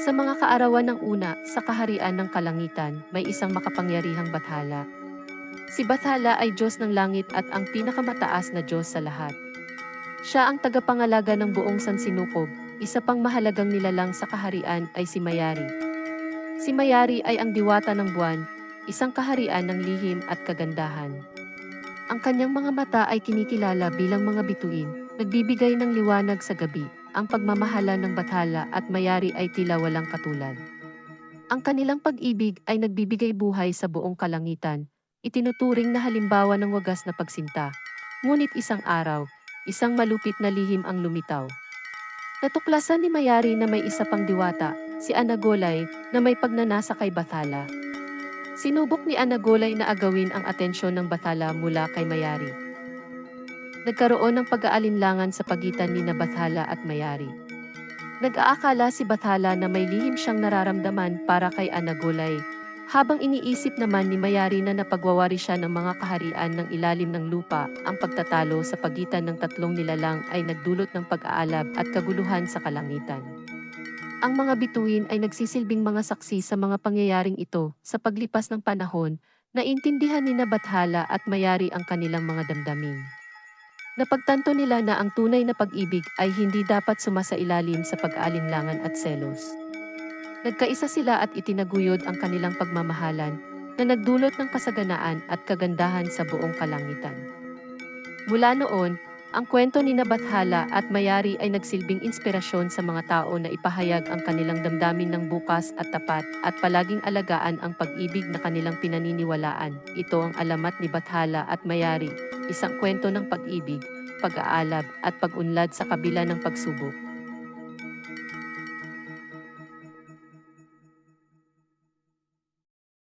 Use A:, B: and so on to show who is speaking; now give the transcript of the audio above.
A: Sa mga kaarawan ng una, sa kaharian ng kalangitan, may isang makapangyarihang bathala. Si Bathala ay Diyos ng langit at ang pinakamataas na Diyos sa lahat. Siya ang tagapangalaga ng buong sansinukob, isa pang mahalagang nilalang sa kaharian ay si Mayari. Si Mayari ay ang diwata ng buwan, isang kaharian ng lihim at kagandahan. Ang kanyang mga mata ay kinikilala bilang mga bituin, nagbibigay ng liwanag sa gabi. Ang pagmamahala ng Bathala at Mayari ay tila walang katulad. Ang kanilang pag-ibig ay nagbibigay buhay sa buong kalangitan, itinuturing na halimbawa ng wagas na pagsinta. Ngunit isang araw, isang malupit na lihim ang lumitaw. Natuklasan ni Mayari na may isa pang diwata, si Anagolay, na may pagnanasa kay Bathala. Sinubok ni Anagolay na agawin ang atensyon ng Bathala mula kay Mayari. Nagkaroon ng pag-aalinlangan sa pagitan ni Bathala at Mayari. Nag-aakala si Bathala na may lihim siyang nararamdaman para kay Anagolay, habang iniisip naman ni Mayari na napagwawari siya ng mga kaharian ng ilalim ng lupa, ang pagtatalo sa pagitan ng tatlong nilalang ay nagdulot ng pag-aalab at kaguluhan sa kalangitan. Ang mga bituin ay nagsisilbing mga saksi sa mga pangyayaring ito sa paglipas ng panahon, naintindihan ni na Bathala at Mayari ang kanilang mga damdamin. Napagtanto nila na ang tunay na pag-ibig ay hindi dapat sumasailalim sa pag-aalinlangan at selos. Nagkaisa sila at itinaguyod ang kanilang pagmamahalan na nagdulot ng kasaganaan at kagandahan sa buong kalangitan. Mula noon, ang kwento ni Nabathala at Mayari ay nagsilbing inspirasyon sa mga tao na ipahayag ang kanilang damdamin ng bukas at tapat at palaging alagaan ang pag-ibig na kanilang pinaniniwalaan. Ito ang alamat ni Bathala at Mayari, isang kwento ng pag-ibig, pag-aalab at pag-unlad sa kabila ng pagsubok.